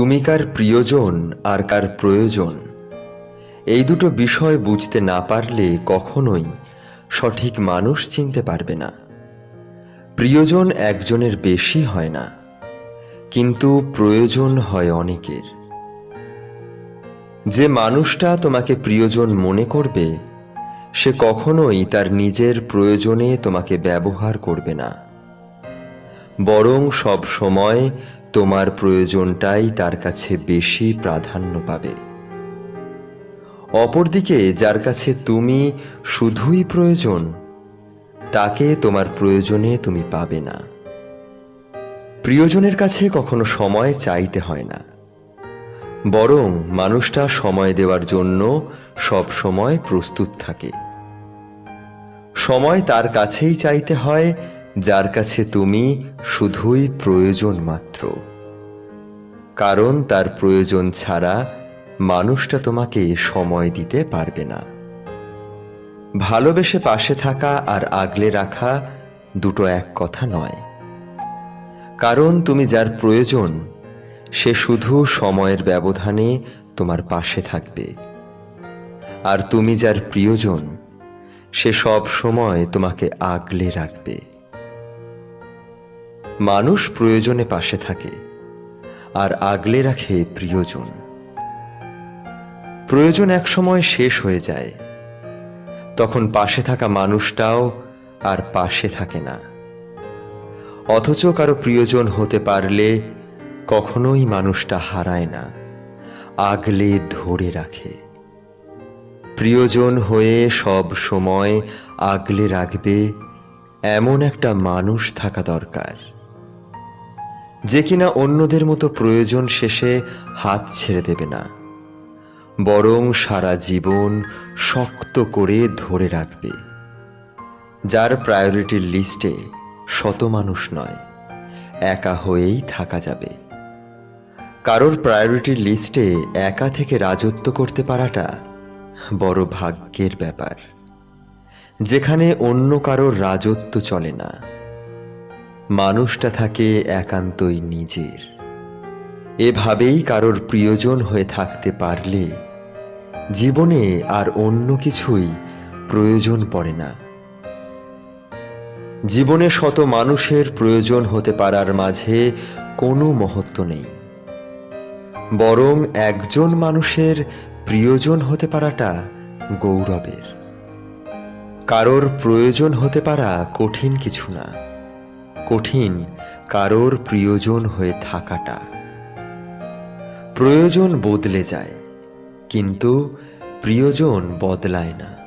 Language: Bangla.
তুমি কার প্রিয়জন আর কার প্রয়োজন? এই দুটো বিষয় বুঝতে না পারলে কখনোই সঠিক মানুষ চিনতে পারবে না। প্রিয়জন একজনের বেশি হয় না, কিন্তু প্রয়োজন হয় অনেকের। যে মানুষটা তোমাকে প্রিয়জন মনে করবে, সে কখনোই তার নিজের প্রয়োজনে তোমাকে ব্যবহার করবে না। বরং সব সময় তোমার প্রয়োজনটাই তার কাছে বেশি প্রাধান্য পাবে। অপরদিকে, যার কাছে তুমি শুধুই প্রয়োজন, তাকে তোমার প্রয়োজনে তুমি পাবে না। প্রিয়জনের কাছে কখনো সময় চাইতে হয় না। বরং মানুষটা সময় দেওয়ার জন্য সব সময় প্রস্তুত থাকে। সময় তার কাছেই চাইতে হয় যার কাছে তুমি শুধুই প্রয়োজন মাত্র। কারণ তার প্রয়োজন ছাড়া মানুষটা তোমাকে সময় দিতে পারবে না। ভালোবেসে পাশে থাকা আর আগলে রাখা দুটো এক কথা নয়। কারণ তুমি যার প্রয়োজন, সে শুধু সময়ের ব্যবধানে তোমার পাশে থাকবে। আর তুমি যার প্রিয়জন, সে সব সময় তোমাকে আগলে রাখবে। মানুষ প্রয়োজনে পাশে থাকে আর আগলে রাখে প্রিয়জন। প্রয়োজন একসময় শেষ হয়ে যায়, তখন পাশে থাকা মানুষটাও আর পাশে থাকে না। অথচ কারও প্রিয়জন হতে পারলে কখনোই মানুষটা হারায় না, আগলে ধরে রাখে। প্রিয়জন হয়ে সব সময় আগলে রাখবে এমন একটা মানুষ থাকা দরকার। যে কিনা অন্যদের মতো প্রয়োজন শেষে হাত ছেড়ে দেবে না। বরং সারা জীবন শক্ত করে ধরে রাখবে। যার প্রায়োরিটির লিস্টে শত মানুষ নয়, একা হয়েই থাকা যাবে। কারোর প্রায়োরিটির লিস্টে একা থেকে রাজত্ব করতে পারাটা বড় ভাগ্যের ব্যাপার। যেখানে অন্য কারোর রাজত্ব চলে না। মানুষটা থাকে একান্তই নিজের। এভাবেই কারোর প্রিয়জন হয়ে থাকতে পারলে জীবনে আর অন্য কিছুই প্রয়োজন পড়ে না। জীবনে শত মানুষের প্রয়োজন হতে পারার মাঝে কোনো মহত্ব নেই। বরং একজন মানুষের প্রিয়জন হতে পারাটা গৌরবের। কারোর প্রয়োজন হতে পারা কঠিন কিছু না। কঠিন কারোর প্রিয়জন হয়ে থাকাটা। প্রয়োজন বদলে যায় কিন্তু প্রিয়জন বদলায় না।